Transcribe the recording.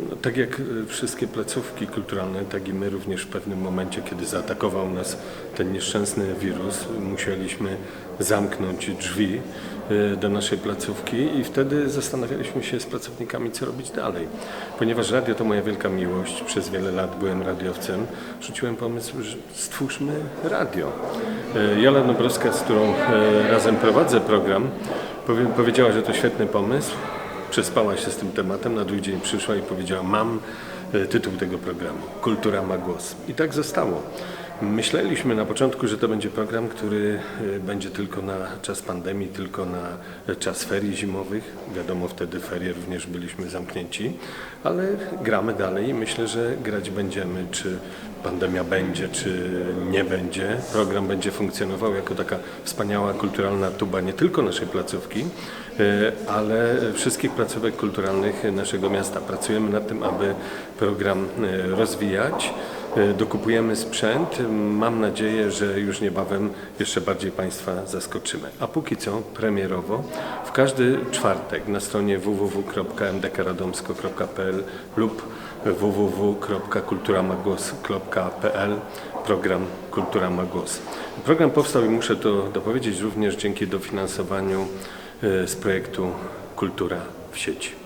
No, tak jak y, wszystkie placówki kulturalne, tak i my również w pewnym momencie, kiedy zaatakował nas ten nieszczęsny wirus, musieliśmy zamknąć drzwi y, do naszej placówki i wtedy zastanawialiśmy się z pracownikami, co robić dalej. Ponieważ radio to moja wielka miłość, przez wiele lat byłem radiowcem, rzuciłem pomysł, że stwórzmy radio. Y, Jola Nobrowska, z którą razem prowadzę program, powie- powiedziała, że to świetny pomysł. Przespała się z tym tematem, na drugi dzień przyszła i powiedziała: Mam e, tytuł tego programu Kultura ma głos. I tak zostało. Myśleliśmy na początku, że to będzie program, który e, będzie tylko na czas pandemii, tylko na czas ferii zimowych. Wiadomo, wtedy ferie również byliśmy zamknięci, ale gramy dalej i myślę, że grać będziemy, czy pandemia będzie, czy nie będzie. Program będzie funkcjonował jako taka wspaniała kulturalna tuba nie tylko naszej placówki, e, ale wszystkich placówek kulturalnych naszego miasta. Pracujemy nad tym, aby program e, rozwijać. E, Dokupujemy sprzęt. Mam nadzieję, że już niebawem jeszcze bardziej Państwa zaskoczymy. A póki co premierowo w każdy czwartek na stronie www.mdkradomsko.pl lub www.kulturamagłos.pl program Kultura ma głos. Program powstał i muszę to dopowiedzieć również dzięki dofinansowaniu e, z projektu Kultura w sieci.